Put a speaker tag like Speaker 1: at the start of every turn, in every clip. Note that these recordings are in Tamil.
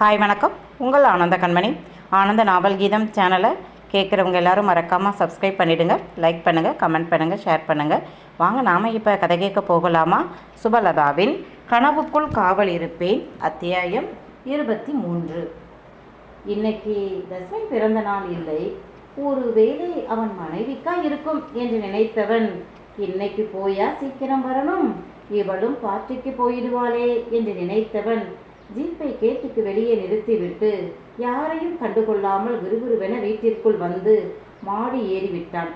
Speaker 1: ஹாய் வணக்கம். உங்கள் ஆனந்த கண்மணி. ஆனந்த நாவல் கீதம் சேனலை கேட்குறவங்க எல்லாரும் மறக்காமல் சப்ஸ்கிரைப் பண்ணிவிடுங்க லைக் பண்ணுங்கள் கமெண்ட் பண்ணுங்கள் ஷேர் பண்ணுங்கள் வாங்க நாம் இப்போ கதை கேட்க போகலாமா? சுபலதாவின் கனவுக்குள் காவல் இருப்பேன் அத்தியாயம் இருபத்தி மூன்று இன்னைக்கு தஸ்மின் பிறந்த நாள் இல்லை. ஒரு வேளை அவன் மனைவிக்காக இருக்கும் என்று நினைத்தவன் இன்னைக்கு போயா சீக்கிரம் வரணும் இவளும் பார்ட்டிக்கு போயிடுவாளே என்று நினைத்தவன் ஜீப்பை கேட்டுக்கு வெளியே நிறுத்திவிட்டு யாரையும் கண்டுகொள்ளாமல் விறுவிறுவென வீட்டிற்குள் வந்து மாடி ஏறிவிட்டான்.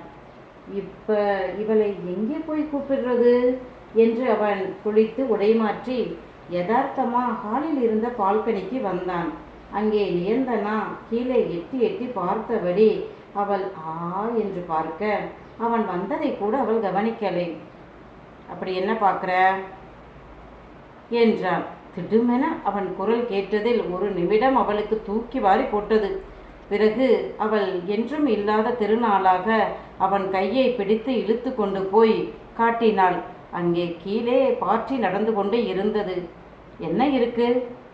Speaker 1: இப்ப இவளை எங்கே போய் கூப்பிடுறது? என்று அவன் குளித்து உடைமாற்றி யதார்த்தமா ஹாலில் இருந்த பால்கனிக்கு வந்தான். அங்கே நியந்தனா கீழே எட்டி எட்டி பார்த்தபடி அவள் ஆ என்று பார்க்க அவன் வந்ததை கூட அவள் கவனிக்கலை. அப்படி என்ன பார்க்குற? என்றான். திடுமென அவன் குரல் கேட்டதில் ஒரு நிமிடம் அவளுக்கு தூக்கி வாரி போட்டது. பிறகு அவள் என்றும் இல்லாத திருநாளாக அவன் கையை பிடித்து இழுத்து கொண்டு போய் காட்டினாள். அங்கே கீழே பாற்றி நடந்து கொண்டே இருந்தது. என்ன இருக்கு?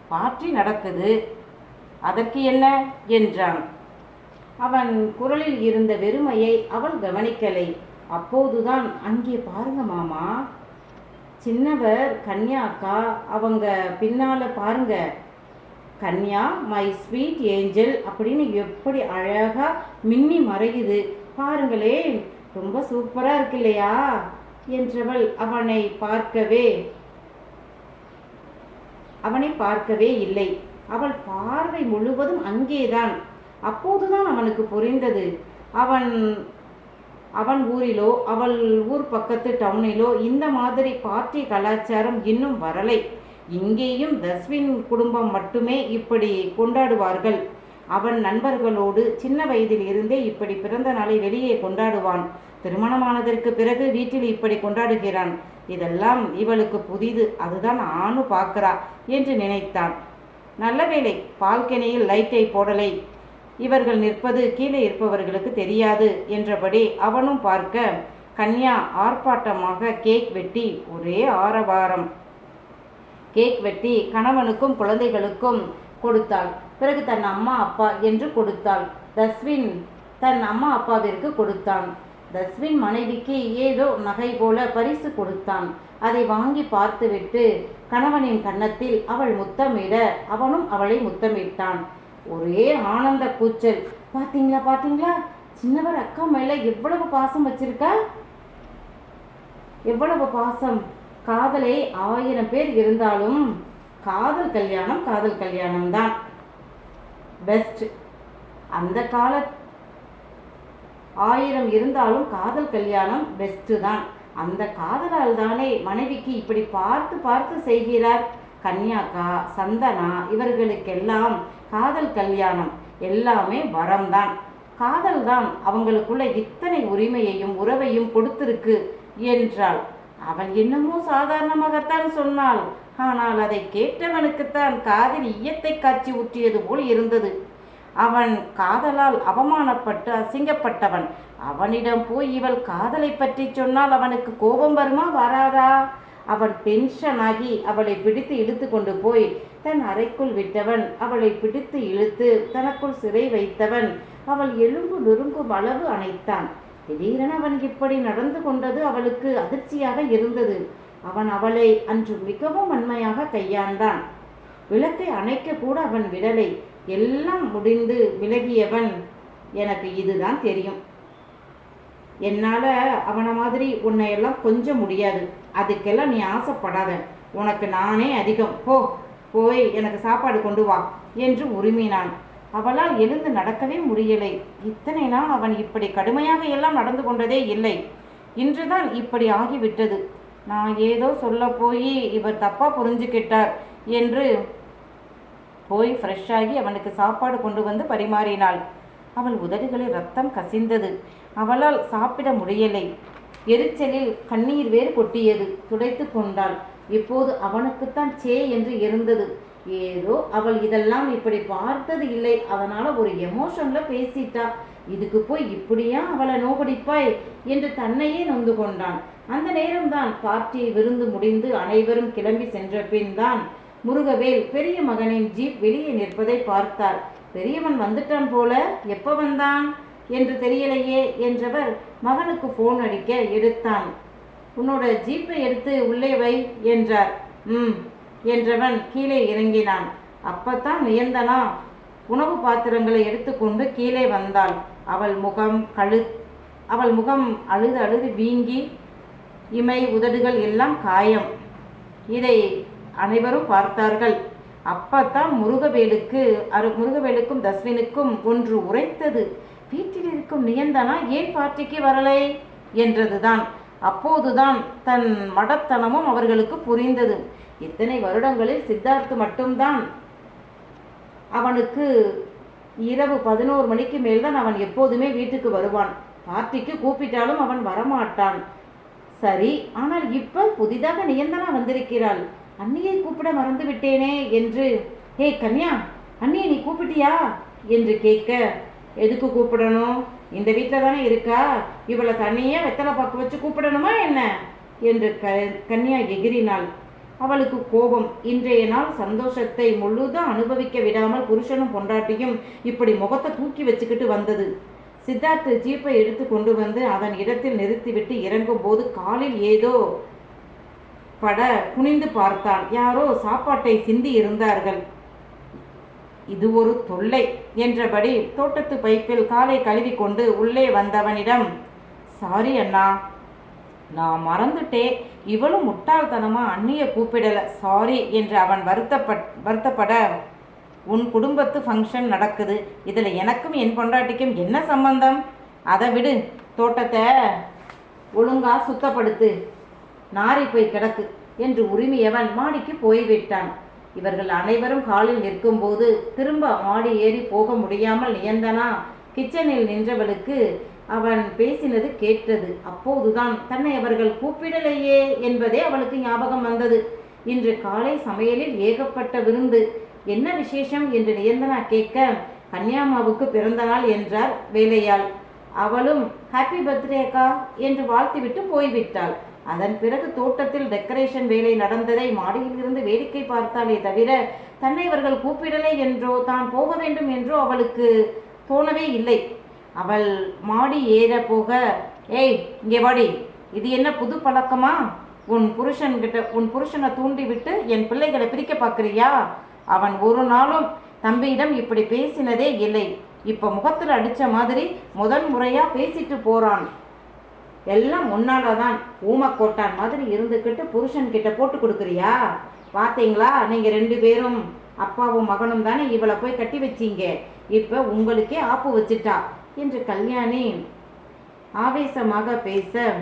Speaker 1: பாற்றி நடக்குது. அதற்கு என்ன? என்றான். அவன் குரலில் இருந்த வெறுமையை அவள் கவனிக்கலை. அப்போதுதான் அங்கே பாருங்க மாமா சின்னவர் கன்யா அக்கா அவங்க பின்னால் பாருங்க. கன்யா மை ஸ்வீட் ஏஞ்சல் அப்படின்னு எப்படி அழகாக மின்னி மறையுது. பாருங்களேன் ரொம்ப சூப்பராக இருக்கு இல்லையா என்றவள் அவனை பார்க்கவே அவனை பார்க்கவே இல்லை. அவள் பார்வை முழுவதும் அங்கேதான். அப்போதுதான் அவனுக்கு புரிந்தது. அவன் அவன் ஊரிலோ அவள் ஊர் பக்கத்து டவுனிலோ இந்த மாதிரி பார்ட்டி கலாச்சாரம் இன்னும் வரலை. இங்கேயும் தஸ்வின் குடும்பம் மட்டுமே இப்படி கொண்டாடுவார்கள். அவன் நண்பர்களோடு சின்ன வயதில் இருந்தே இப்படி பிறந்த நாளை வெளியே கொண்டாடுவான். திருமணமானதற்கு பிறகு வீட்டில் இப்படி கொண்டாடுகிறான். இதெல்லாம் இவளுக்கு புதிது. அதுதான் ஆணு பார்க்கிறா என்று நினைத்தான். நல்ல வேளை பால்கனியில் லைட்டை போடலை. இவர்கள் நிற்பது கீழே இருப்பவர்களுக்கு தெரியாது என்றபடி அவனும் பார்க்க கன்யா ஆர்ப்பாட்டமாக கேக் வெட்டி ஒரே ஆரவாரம். கேக் வெட்டி கணவனுக்கும் குழந்தைகளுக்கும் கொடுத்தாள். பிறகு தன் அம்மா அப்பா என்று கொடுத்தாள். தஸ்வின் தன் அம்மா அப்பாவிற்கு கொடுத்தான். தஸ்வின் மனைவிக்கு ஏதோ நகை போல பரிசு கொடுத்தான். அதை வாங்கி பார்த்துவிட்டு கணவனின் கன்னத்தில் அவள் முத்தமிட அவனும் அவளை முத்தமிட்டான். ஒரே ஆனந்த கூச்சல். பாத்தீங்களா பாத்தீங்களா? சின்னவர் அக்கா மேல எவ்வளவு பாசம் வச்சிருக்கா எவ்வளவு பாசம்? காதலை ஆயிரம் பேர் இருந்தாலும் காதல் கல்யாணம் காதல் கல்யாணம் தான் பெஸ்ட் அந்த கால ஆயிரம் இருந்தாலும் காதல் கல்யாணம் பெஸ்ட் தான். அந்த காதலால் தானே மனைவிக்கு இப்படி பார்த்து பார்த்து செய்கிறார் கன்யாக்கா சந்தனா இவர்களுக்கெல்லாம் காதல் கல்யாணம் எல்லாமே வரம்தான். காதல் தான் அவங்களுக்குள்ள இத்தனை உரிமையையும் உறவையும் கொடுத்திருக்கு என்றாள். அவள் என்னமோ சாதாரணமாகத்தான் சொன்னாள். ஆனால் அதை கேட்டவனுக்குத்தான் காதில் ஈயத்தை காட்சி ஊற்றியது போல் இருந்தது. அவன் காதலால் அவமானப்பட்டு அசிங்கப்பட்டவன். அவனிடம் போய் இவள் காதலை பற்றி சொன்னால் அவனுக்கு கோபம் வருமா வராதா? அவன் டென்ஷன் ஆகி அவளை பிடித்து இழுத்து கொண்டு போய் தன் அறைக்குள் விட்டவன். அவளை பிடித்து இழுத்து தனக்குள் சிறை வைத்தவன். அவள் எலும்பு நொறுங்கும் அளவு அணைத்தான். திடீரென அவன் இப்படி நடந்து கொண்டது அவளுக்கு அதிர்ச்சியாக இருந்தது. அவன் அவளை அன்று மிகவும் அண்மையாக கையாண்டான். விளக்கை அணைக்க கூட அவன் விடலை. எல்லாம் முடிந்து விலகியவன். எனக்கு இதுதான் தெரியும். என்னால் அவனை மாதிரி உன்னை எல்லாம் கொஞ்சம் முடியாது. அதுக்கெல்லாம் நீ ஆசைப்படாத. உனக்கு நானே அதிகம். போ போய் எனக்கு சாப்பாடு கொண்டு வா என்று உரிமினான். அவளால் எழுந்து நடக்கவே முடியலை. இத்தனை நாள் அவன் இப்படி கடுமையாக எல்லாம் நடந்து கொண்டதே இல்லை. இன்றுதான் இப்படி ஆகிவிட்டது. நான் ஏதோ சொல்ல போய் இவர் தப்பாக புரிஞ்சுக்கிட்டார் என்று போய் ஃப்ரெஷ்ஷாகி அவனுக்கு சாப்பாடு கொண்டு வந்து பரிமாறினாள். அவள் உதடுகளில் ரத்தம் கசிந்தது. அவளால் சாப்பிட முடியலை. எரிச்சலில் கண்ணீர் வேறு கொட்டியது. துடைத்து கொண்டாள். இப்போது அவனுக்குத்தான் சே என்று இருந்தது. ஏதோ அவள் இதெல்லாம் இப்படி பார்த்தது இல்லை. அதனால ஒரு எமோஷன்ல பேசிட்டா. இதுக்கு போய் இப்படியா அவளை நோபடிப்பாய் என்று தன்னையே நொந்து கொண்டான். அந்த நேரம்தான் பார்ட்டி விருந்து முடிந்து அனைவரும் கிளம்பி சென்ற பின் தான் முருகவேல் பெரிய மகனின் ஜீப் வெளியே நிற்பதை பார்த்தார். பெரியவன் வந்துட்டான் போல எப்போ வந்தான்? என்று தெரியலையே என்றவர் மகனுக்கு ஃபோன் அடிக்க எடுத்தான். உன்னோட ஜீப்பை எடுத்து உள்ளே வை என்றார். ம் என்றவன் கீழே இறங்கினான். அப்பத்தான் வியந்தனா? உணவு பாத்திரங்களை எடுத்துக்கொண்டு கீழே வந்தாள். அவள் முகம் கழு அவள் முகம் அழுது அழுது வீங்கி இமை உதடுகள் எல்லாம் காயம். இதை அனைவரும் பார்த்தார்கள். அப்பத்தான் முருகவேலுக்கு அரு முருகவேலுக்கும் தஸ்வினுக்கும் ஒன்று உரைத்தது. வீட்டில் இருக்கும் நியந்தனா ஏன் பார்ட்டிக்கு வரலை? என்றதுதான். அப்போதுதான் தன் மடத்தனமும் அவர்களுக்கு புரிந்தது. இத்தனை வருடங்களில் சித்தார்த்து மட்டும்தான் அவனுக்கு இரவு பதினோரு மணிக்கு மேல்தான் அவன் எப்போதுமே வீட்டுக்கு வருவான். பார்ட்டிக்கு கூப்பிட்டாலும் அவன் வரமாட்டான். சரி ஆனால் இப்ப புதிதாக நியந்தனா வந்திருக்கிறாள். அண்ணியை கூப்பிட மறந்து விட்டேனே என்று. ஏய் கன்யா அண்ணியை நீ கூப்பிட்டியா? என்று கேட்க எதுக்கு கூப்பிடணும்? இந்த வீட்டில் தானே இருக்கா? இவளை தனியாக வெத்தலை பாக்கு வச்சு கூப்பிடணுமா என்ன? என்று க கன்யா எகிறினாள். அவளுக்கு கோபம். இன்றைய நாள் சந்தோஷத்தை முழுதும் அனுபவிக்க விடாமல் புருஷனும் பொண்டாட்டியும் இப்படி முகத்தை தூக்கி வச்சுக்கிட்டு வந்தது. சித்தார்த் ஜீப்பை எடுத்து கொண்டு வந்து அதன் இடத்தில் நிறுத்திவிட்டு இறங்கும் போது காலில் ஏதோ பட குனிந்து பார்த்தான். யாரோ சாப்பாட்டை சிந்தி இருந்தார்கள். இது ஒரு தொல்லை என்றபடி தோட்டத்து பைப்பில் காலை கழுவி கொண்டு உள்ளே வந்தவனிடம் சாரி அண்ணா நான் மறந்துட்டேன் இவளும் முட்டாள்தனமா அண்ணிய கூப்பிடல. சாரி என்று அவன் வருத்தப்பட் வருத்தப்பட உன் குடும்பத்து ஃபங்க்ஷன் நடக்குது. இதில் எனக்கும் என் பொண்டாட்டிக்கும் என்ன சம்பந்தம்? அதை விடு. தோட்டத்தை ஒழுங்காக சுத்தப்படுத்து. நாரி போய் கிடக்கு என்று உரிமையவன் மாடிக்கு போய்விட்டான். இவர்கள் அனைவரும் காலில் நிற்கும்போது திரும்ப மாடி ஏறி போக முடியாமல் நியந்தனா கிச்சனில் நின்றவளுக்கு அவன் பேசினது கேட்டது. அப்போதுதான் தன்னை அவர்கள் கூப்பிடலையே என்பதே அவளுக்கு ஞாபகம் வந்தது. இன்று காலை சமையலில் ஏகப்பட்ட விருந்து. என்ன விசேஷம் என்று நியந்தனா கேட்க கன்யாமாவுக்கு பிறந்த நாள் என்றார் வேலையாள். அவளும் ஹாப்பி பர்த்டே அக்கா என்று வாழ்த்துவிட்டு போய்விட்டாள். அதன் பிறகு தோட்டத்தில் டெக்கரேஷன் வேலை நடந்ததை மாடியில் இருந்து வேடிக்கை பார்த்தாலே தவிர தன்னை இவர்கள் கூப்பிடலை என்றோ தான் போக வேண்டும் என்றோ அவளுக்கு தோணவே இல்லை. அவள் மாடி ஏற போக ஏய் இங்கே வாடி. இது என்ன புது பழக்கமா? உன் புருஷன்கிட்ட உன் புருஷனை தூண்டிவிட்டு என் பிள்ளைகளை பிரிக்க பார்க்குறியா? அவன் ஒரு நாளும் தம்பியிடம் இப்படி பேசினதே இல்லை. இப்போ முகத்தில் அடித்த மாதிரி முதல் முறையாக பேசிட்டு போகிறான் எல்லாம் உன்னால தான் ஊமக்கோட்டான் மாதிரி இருந்துக்கிட்டு புருஷன் கிட்ட போட்டு கொடுக்குறியா? பார்த்தீங்களா? நீங்கள் ரெண்டு பேரும் அப்பாவும் மகனும் தானே இவளை போய் கட்டி வச்சீங்க. இப்போ உங்களுக்கே ஆப்பு வச்சிட்டா. என்று கல்யாணி ஆவேசமாக பேச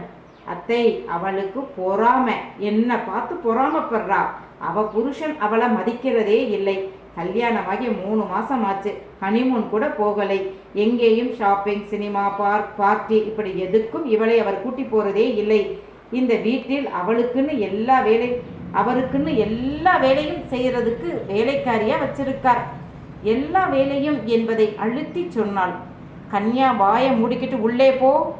Speaker 1: அத்தை அவளுக்கு பொறாமை. என்ன பார்த்து பொறாமப்படுறா. அவ புருஷன் அவளை மதிக்கிறதே இல்லை. கல்யாணமாகி மூணு மாசம் ஆச்சு ஹனிமூன் கூட போகலை. எங்கேயும் ஷாப்பிங் சினிமா பார்க் பார்ட்டி இப்படி எதுக்கும் இவளை அவர் கூட்டி போறதே இல்லை. இந்த வீட்டில் அவளுக்குன்னு எல்லா வேலை அவருக்குன்னு எல்லா வேலையும் செய்யறதுக்கு வேலைக்காரியா வச்சிருக்கார். எல்லா வேலையும் என்பதை அழுத்தி சொன்னாள். கன்யா வாயை மூடிக்கிட்டு உள்ளே போ.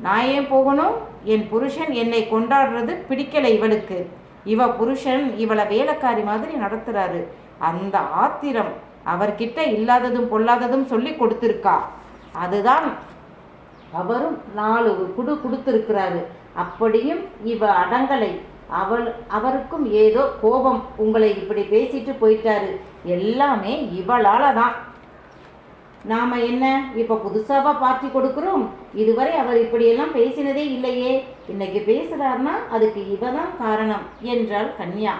Speaker 1: நான் ஏன் போகணும்? என் புருஷன் என்னை கொண்டாடுறது பிடிக்கலை இவளுக்கு. இவ புருஷன் இவளை வேலைக்காரி மாதிரி நடத்துறாரு. அந்த ஆத்திரம் அவர்கிட்ட இல்லாததும் பொல்லாததும் சொல்லி கொடுத்துருக்கா. அதுதான் அவரும் நாலு குடு கொடுத்துருக்கிறாரு. அப்படியும் இவ அடங்கலை. அவள் அவருக்கும் ஏதோ கோபம். உங்களை இப்படி பேசிட்டு போயிட்டாரு. எல்லாமே இவளால தான் நாம என்ன இப்ப புதுசாவா பார்ட்டி கொடுக்குறோம்? இதுவரை அவர் இப்படியெல்லாம் பேசினதே இல்லையே. இன்னைக்கு பேசுறாருன்னா அதுக்கு இவதான் காரணம் என்றாள் கன்யா.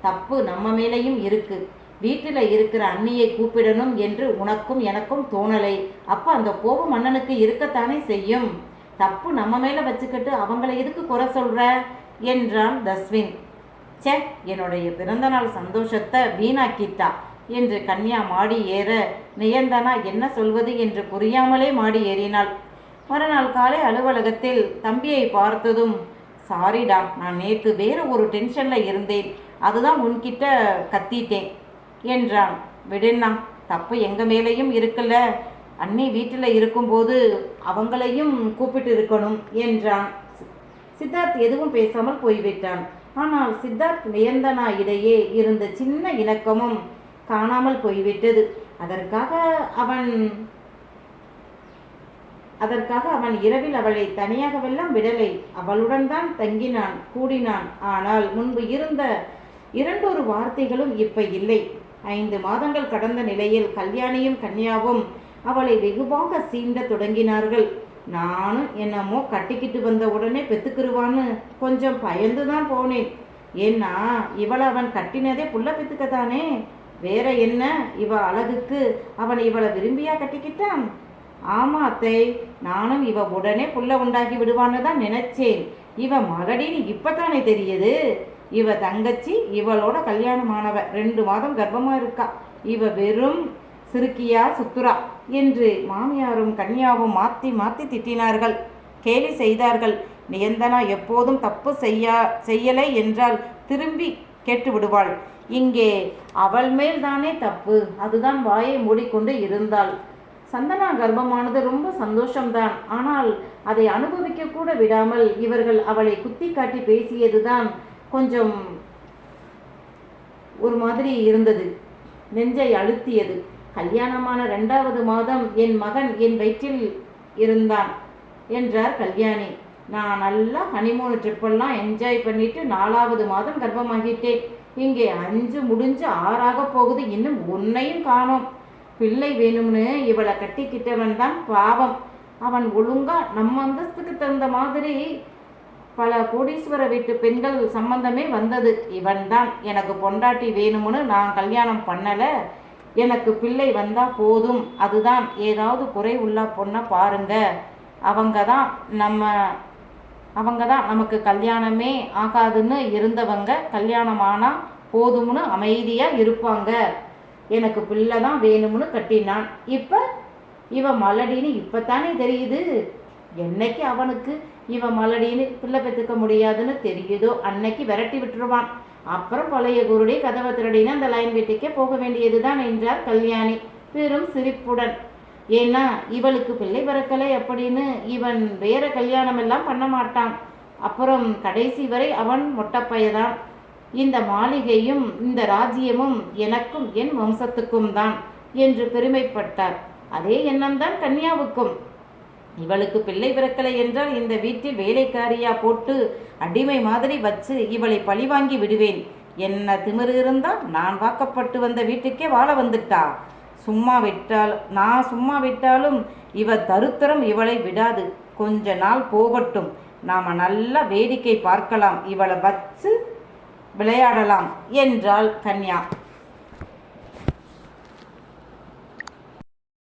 Speaker 1: தப்பு நம்ம மேலேயும் இருக்கு. வீட்டில் இருக்கிற அண்ணியை கூப்பிடணும் என்று உனக்கும் எனக்கும் தோணலை. அப்போ அந்த கோபம் அண்ணனுக்கு இருக்கத்தானே செய்யும்? தப்பு நம்ம மேலே வச்சுக்கிட்டு அவங்கள எதுக்கு குறை சொல்ற? என்றான் தஸ்வின். ச்சே என்னுடைய பிறந்தநாள் சந்தோஷத்தை வீணாக்கிட்டா? என்று கன்யா மாடி ஏற நியந்தனா என்ன சொல்வது? என்று புரியாமலே மாடி ஏறினாள். மறுநாள் காலை அலுவலகத்தில் தம்பியை பார்த்ததும் சாரிடா நான் நேற்று வேறு ஒரு டென்ஷனில் இருந்தேன். அதுதான் உன்கிட்ட கத்திட்டேன் என்றான். விடுண்ணா தப்பு எங்கள் மேலேயும் இருக்குல்ல. அண்ணி வீட்டில் இருக்கும்போது அவங்களையும் கூப்பிட்டு இருக்கணும் என்றான். சித்தார்த் எதுவும் பேசாமல் போய்விட்டான். ஆனால் சித்தார்த் வியந்தனா இடையே இருந்த சின்ன இணக்கமும் காணாமல் போய்விட்டது. அதற்காக அவன் அதற்காக அவன் இரவில் அவளை தனியாகவெல்லாம் விடலை. அவளுடன் தான் தங்கினான் கூடினான். ஆனால் முன்பு இருந்த இரண்டொரு வார்த்தைகளும் இப்ப இல்லை. ஐந்து மாதங்கள் கடந்த நிலையில் கல்யாணியும் கன்யாவும் அவளை வெகுவாக சீண்ட தொடங்கினார்கள். நானும் என்னமோ கட்டிக்கிட்டு வந்த உடனே பெத்துக்கிருவான்னு கொஞ்சம் பயந்து தான் போனேன். ஏன்னா இவளை அவன் கட்டினதே புள்ள பெத்துக்கத்தானே வேற என்ன? இவ அழகுக்கு அவன் இவளை விரும்பியா கட்டிக்கிட்டான்? ஆமா அத்தை நானும் இவ உடனே புள்ள உண்டாக்கி விடுவான்னு தான் நினைச்சேன். இவ மகடின்னு இப்பதானே தெரியுது? இவ தங்கச்சி இவளோட கல்யாணமானவ. ரெண்டு மாதம் கர்ப்பமா இருக்கா. இவ வெறும் சிறுக்கியா சுத்துரா என்று மாமியாரும் கன்யாவும் மாத்தி மாத்தி திட்டினார்கள். கேலி செய்தார்கள். நியந்தனா எப்போதும் தப்பு செய்யா செய்யலை என்றால் திரும்பி கேட்டு விடுவாள். இங்கே அவள் மேல் தானே தப்பு. அதுதான் வாயை மூடிக்கொண்டு இருந்தாள். சந்தனா கர்ப்பமானது ரொம்ப சந்தோஷம்தான். ஆனால் அதை அனுபவிக்க கூட விடாமல் இவர்கள் அவளை குத்தி காட்டி பேசியதுதான் கொஞ்சம் ஒரு மாதிரி இருந்தது. நெஞ்சை அழுத்தியது. கல்யாணமான ரெண்டாவது மாதம் என் மகன் என் வயிற்றில் இருந்தான் என்றார் கல்யாணி. நான் நல்லா ஹனிமூன் ட்ரிப்பெல்லாம் என்ஜாய் பண்ணிட்டு நாலாவது மாதம் கர்ப்பமாகிட்டேன். இங்கே அஞ்சு முடிஞ்சு ஆறாக போகுது. இன்னும் ஒன்னையும் காணோம். பிள்ளை வேணும்னு இவளை கட்டிக்கிட்டவன் தான் பாவம். அவன் ஒழுங்கா நம்ம அந்தஸ்துக்கு தகுந்த மாதிரி பல கோடீஸ்வர வீட்டு பெண்கள் சம்பந்தமே வந்தது. இவன்தான் எனக்கு பொண்டாட்டி வேணும்னு நான் கல்யாணம் பண்ணலை. எனக்கு பிள்ளை வந்தா போதும். அதுதான் ஏதாவது குறை உள்ள பொண்ணை பாருங்க. அவங்க தான் நம்ம அவங்க தான் நமக்கு கல்யாணமே ஆகாதுன்னு இருந்தவங்க கல்யாணமானா போதும்னு அமைதியாக இருப்பாங்க. எனக்கு பிள்ளை தான் வேணும்னு கட்டினான். இப்போ இவன் மலடின்னு இப்போ தானே தெரியுது. என்னைக்கு அவனுக்கு இவன் மலடின்னு பிள்ளை பெற்றுக்க முடியாதுன்னு தெரியுதோ அன்னைக்கு விரட்டி விட்டுருவான். அப்புறம் பழைய குருடி கதவை திருடின்னு அந்த லைன் வீட்டுக்கே போக வேண்டியதுதான் என்றார் கல்யாணி பெரும் சிரிப்புடன். ஏன்னா இவளுக்கு பிள்ளை பிறக்கலை அப்படின்னு இவன் வேற கல்யாணம் எல்லாம் பண்ண மாட்டான். அப்புறம் கடைசி வரை அவன் மொட்டப்பையதான். இந்த மாளிகையும் இந்த ராஜ்யமும் எனக்கும் என் வம்சத்துக்கும் தான் என்று பெருமைப்பட்டார். அதே எண்ணம்தான் கன்யாவுக்கும். இவளுக்கு பிள்ளை பிறக்கலை என்றால் இந்த வீட்டில் வேலைக்காரியா போட்டு அடிமை மாதிரி வச்சு இவளை பழிவாங்கி விடுவேன். என்ன திமிரு இருந்தா நான் வாக்கப்பட்டு வந்த வீட்டுக்கே வாழ வந்துட்டா. சும்மா விட்டால் நான் சும்மா விட்டாலும் இவ தருத்தரம் இவளை விடாது. கொஞ்ச நாள் போகட்டும். நாம நல்லா வேடிக்கை பார்க்கலாம். இவளை வச்சு விளையாடலாம் என்றாள் கன்யா.